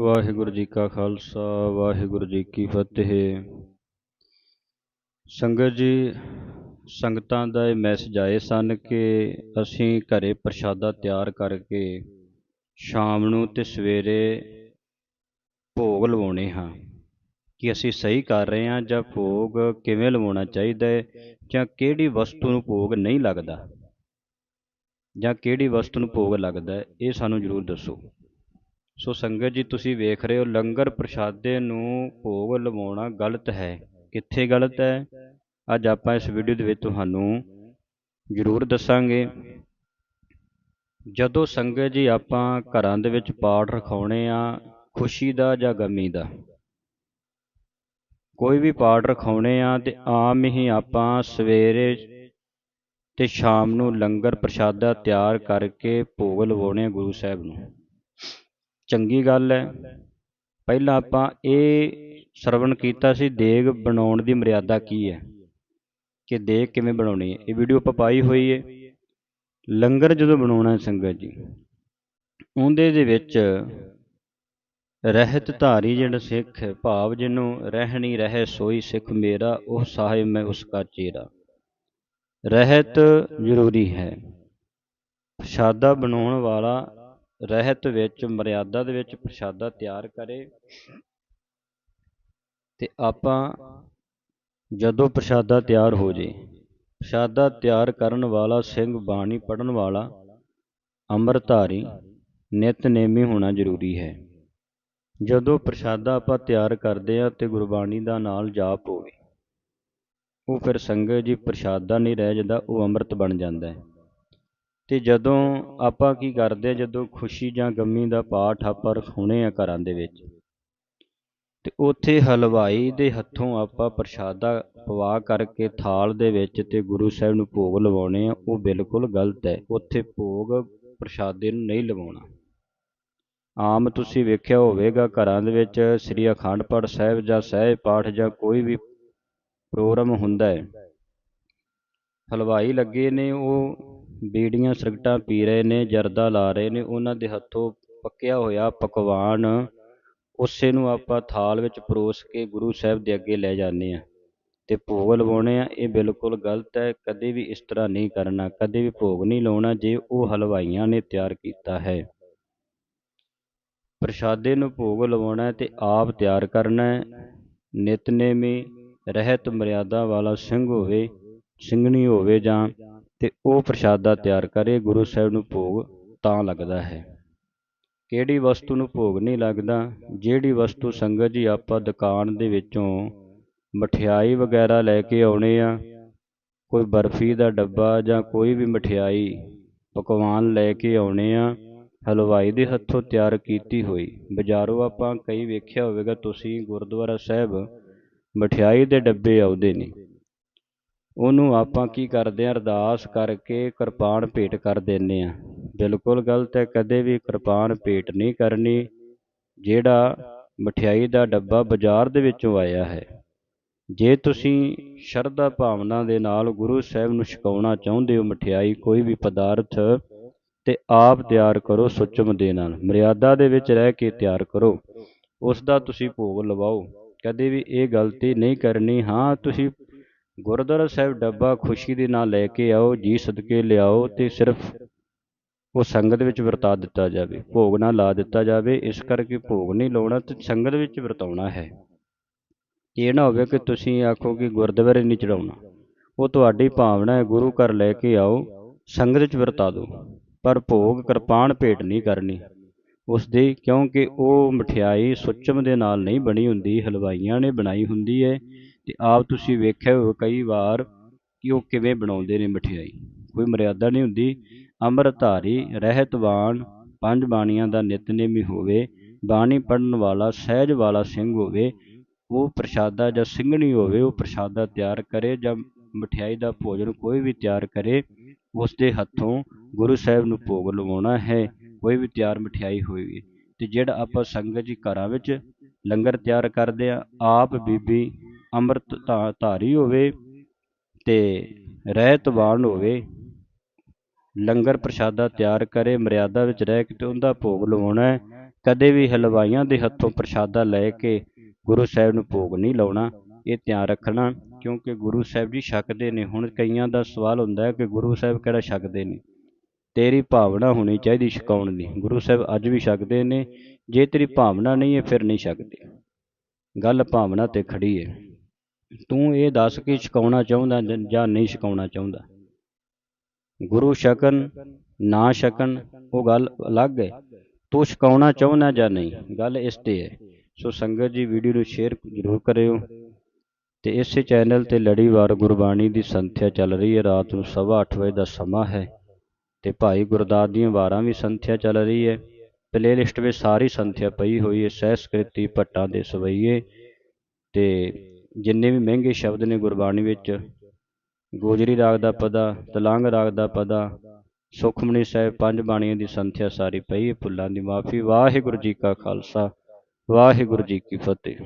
ਵਾਹਿਗੁਰੂ ਜੀ ਕਾ ਖਾਲਸਾ, ਵਾਹਿਗੁਰੂ ਜੀ ਕੀ ਫਤਿਹ। ਸੰਗਤ ਜੀ, ਸੰਗਤਾਂ ਦਾ ਇਹ ਮੈਸੇਜ ਆਏ ਸਨ ਕਿ ਅਸੀਂ ਘਰੇ ਪ੍ਰਸ਼ਾਦਾ ਤਿਆਰ ਕਰਕੇ ਸ਼ਾਮ ਨੂੰ ਤੇ ਸਵੇਰੇ ਭੋਗ ਲਵਾਉਣੇ ਹਾਂ। ਕਿ ਅਸੀਂ ਸਹੀ ਕਰ ਰਹੇ ਹਾਂ ਜਾਂ ਭੋਗ ਕਿਵੇਂ ਲਵਾਉਣਾ ਚਾਹੀਦਾ ਹੈ ਜਾਂ ਕਿਹੜੀ ਵਸਤੂ ਨੂੰ ਭੋਗ ਨਹੀਂ ਲੱਗਦਾ? ਜਾਂ ਕਿਹੜੀ ਵਸਤੂ ਨੂੰ ਭੋਗ ਲੱਗਦਾ ਇਹ ਸਾਨੂੰ ਜ਼ਰੂਰ ਦੱਸੋ। ਸੋ ਸੰਗਤ ਜੀ, ਤੁਸੀਂ ਵੇਖ ਰਹੇ ਹੋ, ਲੰਗਰ ਪ੍ਰਸ਼ਾਦੇ ਨੂੰ ਭੋਗ ਲਵਾਉਣਾ ਗਲਤ ਹੈ। ਕਿੱਥੇ ਗਲਤ ਹੈ? ਅੱਜ ਆਪਾਂ ਇਸ ਵੀਡੀਓ ਦੇ ਵਿੱਚ ਤੁਹਾਨੂੰ ਜ਼ਰੂਰ ਦੱਸਾਂਗੇ। ਜਦੋਂ ਸੰਗਤ ਜੀ, ਆਪਾਂ ਘਰਾਂ ਦੇ ਵਿੱਚ ਪਾਠ ਰਖਾਉਣੇ ਆ, ਖੁਸ਼ੀ ਦਾ ਜਾਂ ਗਮੀ ਦਾ, ਕੋਈ ਵੀ ਪਾਠ ਰਖਾਉਣੇ ਆ, ਤੇ ਆਮ ਹੀ ਆਪਾਂ ਸਵੇਰੇ ਤੇ ਸ਼ਾਮ ਨੂੰ ਲੰਗਰ ਪ੍ਰਸ਼ਾਦਾ ਤਿਆਰ ਕਰਕੇ ਭੋਗ ਲਵਾਉਣੇ ਆ ਗੁਰੂ ਸਾਹਿਬ ਨੂੰ। ਚੰਗੀ ਗੱਲ ਹੈ। ਪਹਿਲਾਂ ਆਪਾਂ ਇਹ ਸਰਵਣ ਕੀਤਾ ਸੀ, ਦੇਗ ਬਣਾਉਣ ਦੀ ਮਰਿਆਦਾ ਕੀ ਹੈ? ਕਿ ਦੇਗ ਕਿਵੇਂ ਬਣਾਉਣੀ ਹੈ? ਇਹ ਵੀਡੀਓ ਆਪਾਂ ਪਾਈ ਹੋਈ ਹੈ। ਲੰਗਰ ਜਦੋਂ ਬਣਾਉਣਾ ਹੈ ਸੰਗਤ ਜੀ, ਉਹਦੇ ਦੇ ਵਿੱਚ ਰਹਿਤ ਧਾਰੀ ਜਿਹੜਾ ਸਿੱਖ, ਭਾਵ ਜਿਹਨੂੰ ਰਹਿਣੀ ਰਹਿ ਸੋਈ ਸਿੱਖ ਮੇਰਾ, ਉਹ ਸਾਹਿਬ ਮੈਂ ਉਸ ਕਾ ਚੇਰਾ। ਰਹਿਤ ਜ਼ਰੂਰੀ ਹੈ। ਪ੍ਰਸ਼ਾਦਾ ਬਣਾਉਣ ਵਾਲਾ ਰਹਿਤ ਵਿੱਚ, ਮਰਿਆਦਾ ਦੇ ਵਿੱਚ ਪ੍ਰਸ਼ਾਦਾ ਤਿਆਰ ਕਰੇ ਤੇ ਆਪਾਂ ਜਦੋਂ ਪ੍ਰਸ਼ਾਦਾ ਤਿਆਰ ਹੋ ਜੇ, ਪ੍ਰਸ਼ਾਦਾ ਤਿਆਰ ਕਰਨ ਵਾਲਾ ਸਿੰਘ ਬਾਣੀ ਪੜਨ ਵਾਲਾ ਅੰਮ੍ਰਿਤਧਾਰੀ ਨਿਤਨੇਮੀ ਹੋਣਾ ਜ਼ਰੂਰੀ ਹੈ। ਜਦੋਂ ਪ੍ਰਸ਼ਾਦਾ ਆਪਾਂ ਤਿਆਰ ਕਰਦੇ ਆ ਤੇ ਗੁਰਬਾਣੀ ਦਾ ਨਾਲ ਜਾਪ ਹੋਵੇ, ਉਹ ਫਿਰ ਸੰਗਤ ਜੀ ਪ੍ਰਸ਼ਾਦਾ ਨਹੀਂ ਰਹਿ ਜਾਂਦਾ, ਉਹ ਅੰਮ੍ਰਿਤ ਬਣ ਜਾਂਦਾ ਹੈ। ਤੇ ਜਦੋਂ ਆਪਾਂ ਕੀ ਕਰਦੇ ਆ, ਜਦੋਂ ਖੁਸ਼ੀ ਜਾਂ ਗਮੀ ਦਾ ਪਾਠ ਆਪਾਂ ਰਖਾਉਣੇ ਆ ਘਰਾਂ ਦੇ ਵਿੱਚ, ਤੇ ਉੱਥੇ ਹਲਵਾਈ ਦੇ ਹੱਥੋਂ ਆਪਾਂ ਪ੍ਰਸ਼ਾਦਾ ਪਵਾ ਕਰਕੇ ਥਾਲ ਦੇ ਵਿੱਚ ਅਤੇ ਗੁਰੂ ਸਾਹਿਬ ਨੂੰ ਭੋਗ ਲਵਾਉਣੇ ਆ, ਉਹ ਬਿਲਕੁਲ ਗਲਤ ਹੈ। ਉੱਥੇ ਭੋਗ ਪ੍ਰਸ਼ਾਦੇ ਨੂੰ ਨਹੀਂ ਲਵਾਉਣਾ। ਆਮ ਤੁਸੀਂ ਵੇਖਿਆ ਹੋਵੇਗਾ ਘਰਾਂ ਦੇ ਵਿੱਚ ਸ੍ਰੀ ਅਖੰਡ ਪਾਠ ਸਾਹਿਬ ਜਾਂ ਸਹਿਜ ਪਾਠ ਜਾਂ ਕੋਈ ਵੀ ਪ੍ਰੋਗਰਾਮ ਹੁੰਦਾ ਹੈ। ਹਲਵਾਈ ਲੱਗੇ ਨੇ, ਉਹ ਬੀੜੀਆਂ ਸਿਗਰਟਾਂ ਪੀ ਰਹੇ ਨੇ, ਜਰਦਾ ਲਾ ਰਹੇ ਨੇ, ਉਹਨਾਂ ਦੇ ਹੱਥੋਂ ਪੱਕਿਆ ਹੋਇਆ ਪਕਵਾਨ ਉਸੇ ਨੂੰ ਆਪਾਂ ਥਾਲ ਵਿੱਚ ਪਰੋਸ ਕੇ ਗੁਰੂ ਸਾਹਿਬ ਦੇ ਅੱਗੇ ਲੈ ਜਾਂਦੇ ਆ ਤੇ ਭੋਗ ਲਵਾਉਣੇ ਆ ਇਹ ਬਿਲਕੁਲ ਗਲਤ ਹੈ, ਕਦੇ ਵੀ ਇਸ ਤਰ੍ਹਾਂ ਨਹੀਂ ਕਰਨਾ, ਕਦੇ ਵੀ ਭੋਗ ਨਹੀਂ ਲਾਉਣਾ ਜੇ ਉਹ ਹਲਵਾਈਆਂ ਨੇ ਤਿਆਰ ਕੀਤਾ ਹੈ। ਪ੍ਰਸ਼ਾਦੇ ਨੂੰ ਭੋਗ ਲਵਾਉਣਾ ਤੇ ਆਪ ਤਿਆਰ ਕਰਨਾ ਨਿਤਨੇਮੀ ਰਹਿਤ ਮਰਿਆਦਾ ਵਾਲਾ ਸਿੰਘ ਹੋਵੇ ਸਿੰਘਣੀ ਹੋਵੇ ਜਾਂ ਤੇ ਉਹ ਪ੍ਰਸ਼ਾਦਾ ਤਿਆਰ ਕਰੇ, ਗੁਰੂ ਸਾਹਿਬ ਨੂੰ ਭੋਗ ਤਾਂ ਲੱਗਦਾ ਹੈ। ਕਿਹੜੀ ਵਸਤੂ ਨੂੰ ਭੋਗ ਨਹੀਂ ਲੱਗਦਾ? ਜਿਹੜੀ ਵਸਤੂ ਸੰਗਤ ਜੀ ਆਪਾਂ ਦੁਕਾਨ ਦੇ ਵਿੱਚੋਂ ਮਠਿਆਈ ਵਗੈਰਾ ਲੈ ਕੇ ਆਉਣੇ ਆ, ਕੋਈ ਬਰਫੀ ਦਾ ਡੱਬਾ ਜਾਂ ਕੋਈ ਵੀ ਮਠਿਆਈ ਪਕਵਾਨ ਲੈ ਕੇ ਆਉਣੇ ਆ, ਹਲਵਾਈ ਦੇ ਹੱਥੋਂ ਤਿਆਰ ਕੀਤੀ ਹੋਈ। ਬਾਜ਼ਾਰੋਂ ਆਪਾਂ ਕਈ ਵੇਖਿਆ ਹੋਵੇਗਾ, ਤੁਸੀਂ ਗੁਰਦੁਆਰਾ ਸਾਹਿਬ ਮਠਿਆਈ ਦੇ ਡੱਬੇ ਆਉਂਦੇ ਨੇ। ਉਹਨੂੰ ਆਪਾਂ ਕੀ ਕਰਦੇ ਹਾਂ, ਅਰਦਾਸ ਕਰਕੇ ਕਿਰਪਾਨ ਭੇਟ ਕਰ ਦਿੰਦੇ ਹਾਂ। ਬਿਲਕੁਲ ਗਲਤ ਹੈ, ਕਦੇ ਵੀ ਕਿਰਪਾਨ ਭੇਟ ਨਹੀਂ ਕਰਨੀ, ਜਿਹੜਾ ਮਠਿਆਈ ਦਾ ਡੱਬਾ ਬਾਜ਼ਾਰ ਦੇ ਵਿੱਚੋਂ ਆਇਆ ਹੈ। ਜੇ ਤੁਸੀਂ ਸ਼ਰਧਾ ਭਾਵਨਾ ਦੇ ਨਾਲ ਗੁਰੂ ਸਾਹਿਬ ਨੂੰ ਛਕਾਉਣਾ ਚਾਹੁੰਦੇ ਹੋ ਮਠਿਆਈ, ਕੋਈ ਵੀ ਪਦਾਰਥ, ਤੇ ਆਪ ਤਿਆਰ ਕਰੋ ਸੁਚਮ ਦੇ ਨਾਲ। ਮਰਿਆਦਾ ਦੇ ਵਿੱਚ ਰਹਿ ਕੇ ਤਿਆਰ ਕਰੋ। ਉਸ ਦਾ ਤੁਸੀਂ ਭੋਗ ਲਵਾਓ। ਕਦੇ ਵੀ ਇਹ ਗਲਤੀ ਨਹੀਂ ਕਰਨੀ, ਹਾਂ, ਤੁਸੀਂ ਗੁਰਦੁਆਰਾ ਸਾਹਿਬ ਡੱਬਾ ਖੁਸ਼ੀ ਦੇ ਨਾਲ ਲੈ ਕੇ ਆਓ, ਜੀ ਸਦਕੇ ਲਿਆਓ ਤੇ ਸਿਰਫ ਉਹ ਸੰਗਤ ਵਿੱਚ ਵਰਤਾ ਦਿੱਤਾ ਜਾਵੇ, ਭੋਗ ਨਾ ਲਾ ਦਿੱਤਾ ਜਾਵੇ, ਇਸ ਕਰਕੇ ਭੋਗ ਨਹੀਂ ਲਾਉਣਾ ਤੇ ਸੰਗਤ ਵਿੱਚ ਵਰਤਾਉਣਾ ਹੈ। ਇਹ ਨਾ ਹੋਵੇ ਕਿ ਤੁਸੀਂ ਆਖੋ ਕਿ ਗੁਰਦੁਆਰੇ ਨਹੀਂ ਚੜਾਉਣਾ ਉਹ ਤੁਹਾਡੀ ਭਾਵਨਾ ਹੈ, ਗੁਰੂ ਘਰ ਲੈ ਕੇ ਆਓ, ਸੰਗਤ ਵਿੱਚ ਵਰਤਾ ਦਿਓ, ਪਰ ਭੋਗ ਕਿਰਪਾਨ ਭੇਟ ਨਹੀਂ ਕਰਨੀ। ਉਸ ਦੀ ਕਿਉਂਕਿ ਉਹ ਮਠਿਆਈ ਸੁੱਚਮ ਦੇ ਨਾਲ ਨਹੀਂ ਬਣੀ ਹੁੰਦੀ, ਹਲਵਾਈਆਂ ਨੇ ਬਣਾਈ ਹੁੰਦੀ ਹੈ ਤੇ ਆਪ ਤੁਸੀਂ ਵੇਖਿਆ ਹੋਵੇ ਕਈ ਵਾਰ ਕਿ ਉਹ ਕਿਵੇਂ ਬਣਾਉਂਦੇ ਨੇ ਮਠਿਆਈ। ਕੋਈ ਮਰਿਆਦਾ ਨਹੀਂ ਹੁੰਦੀ। ਅੰਮ੍ਰਿਤਧਾਰੀ, ਰਹਿਤਵਾਨ, ਪੰਜ ਬਾਣੀਆਂ ਦਾ ਨਿਤਨੇਮੀ ਹੋਵੇ, ਬਾਣੀ ਪੜਨ ਵਾਲਾ, ਸਹਿਜ ਵਾਲਾ ਸਿੰਘ ਹੋਵੇ, ਉਹ ਪ੍ਰਸ਼ਾਦਾ ਜਾਂ ਸਿੰਘਣੀ ਹੋਵੇ, ਉਹ ਪ੍ਰਸ਼ਾਦਾ ਤਿਆਰ ਕਰੇ ਜਾਂ ਮਠਿਆਈ ਦਾ ਭੋਜਨ ਕੋਈ ਵੀ ਤਿਆਰ ਕਰੇ ਉਸ ਦੇ ਹੱਥੋਂ ਗੁਰੂ ਸਾਹਿਬ ਨੂੰ ਭੋਗ ਲਵਾਉਣਾ ਹੈ, ਕੋਈ ਵੀ ਤਿਆਰ ਮਠਿਆਈ ਹੋਵੇ। ਤੇ ਜਿਹੜਾ ਆਪਾਂ ਸੰਗਤ ਜੀ ਘਰਾਂ ਵਿੱਚ ਲੰਗਰ ਤਿਆਰ ਕਰਦੇ ਆ, ਆਪ ਬੀਬੀ ਅੰਮ੍ਰਿਤ ਧਾਰੀ ਹੋਵੇ ਤੇ ਰਹਿਤਵਾਨ ਹੋਵੇ, ਲੰਗਰ ਪ੍ਰਸ਼ਾਦਾ ਤਿਆਰ ਕਰੇ, ਮਰਿਆਦਾ ਵਿੱਚ ਰਹਿ ਕੇ ਤੇ ਉਹਦਾ ਭੋਗ ਲਵਾਉਣਾ ਹੈ। ਕਦੇ ਵੀ ਹਲਵਾਈਆਂ ਦੇ ਹੱਥੋਂ ਪ੍ਰਸ਼ਾਦਾ ਲੈ ਕੇ ਗੁਰੂ ਸਾਹਿਬ ਨੂੰ ਭੋਗ ਨਹੀਂ ਲਾਉਣਾ, ਇਹ ਧਿਆਨ ਰੱਖਣਾ, ਕਿਉਂਕਿ ਗੁਰੂ ਸਾਹਿਬ ਜੀ ਛਕਦੇ ਨੇ। ਹੁਣ ਕਈਆਂ ਦਾ ਸਵਾਲ ਹੁੰਦਾ ਹੈ ਕਿ ਗੁਰੂ ਸਾਹਿਬ ਕਿਹੜਾ ਛਕਦੇ ਨੇ? ਤੇਰੀ ਭਾਵਨਾ ਹੋਣੀ ਚਾਹੀਦੀ, ਛਕਾਉਣ ਦੀ। ਗੁਰੂ ਸਾਹਿਬ ਅੱਜ ਵੀ ਛਕਦੇ ਨੇ। ਜੇ ਤੇਰੀ ਭਾਵਨਾ ਨਹੀਂ ਹੈ, ਫਿਰ ਨਹੀਂ ਛਕਦੇ। ਗੱਲ ਭਾਵਨਾ ਤੇ ਖੜੀ ਹੈ। ਤੂੰ ਇਹ ਦੱਸ ਕਿ ਛਕਾਉਣਾ ਚਾਹੁੰਦਾ ਜਾਂ- ਨਹੀਂ ਛਕਾਉਣਾ ਚਾਹੁੰਦਾ? ਗੁਰੂ ਛਕਣ ਨਾ ਛਕਣ ਉਹ ਗੱਲ ਅਲੱਗ ਹੈ। ਤੂੰ ਛਕਾਉਣਾ ਚਾਹੁੰਦਾ ਜਾਂ ਨਹੀਂ? ਗੱਲ ਇਸ ਤੇ ਹੈ। ਸੋ ਸੰਗਤ ਜੀ, ਵੀਡੀਓ ਨੂੰ ਸ਼ੇਅਰ ਜ਼ਰੂਰ ਕਰਿਓ ਤੇ ਇਸੇ ਚੈਨਲ ਤੇ ਲੜੀਵਾਰ ਗੁਰਬਾਣੀ ਦੀ ਸੰਥਿਆ ਚੱਲ ਰਹੀ ਹੈ। ਰਾਤ ਨੂੰ ਸਵਾ ਅੱਠ ਵਜੇ ਦਾ ਸਮਾਂ ਹੈ ਤੇ ਭਾਈ ਗੁਰਦਾਸ ਦੀਆਂ ਵਾਰਾਂ ਵੀ ਸੰਥਿਆ ਚੱਲ ਰਹੀ ਹੈ। ਪਲੇਲਿਸਟ ਵਿੱਚ ਸਾਰੀ ਸੰਥਿਆ ਪਈ ਹੋਈ ਹੈ। ਸਹਿਸਕ੍ਰਿਤੀ ਭੱਟਾਂ ਦੇ ਸਵਈਏ ਤੇ ਜਿੰਨੇ ਵੀ ਮਹਿੰਗੇ ਸ਼ਬਦ ਨੇ ਗੁਰਬਾਣੀ ਵਿੱਚ, ਗੋਜਰੀ ਰਾਗ ਦਾ ਪਦਾ, ਤਲੰਗ ਰਾਗ ਦਾ ਪਦਾ, ਸੁਖਮਨੀ ਸਾਹਿਬ ਪੰਜ ਬਾਣੀਆਂ ਦੀ ਸੰਥਿਆ ਸਾਰੀ ਪਈ ਹੈ, ਭੁੱਲਾਂ ਦੀ ਮਾਫੀ। ਵਾਹਿਗੁਰੂ ਜੀ ਕਾ ਖਾਲਸਾ, ਵਾਹਿਗੁਰੂ ਜੀ ਕੀ ਫਤਿਹ।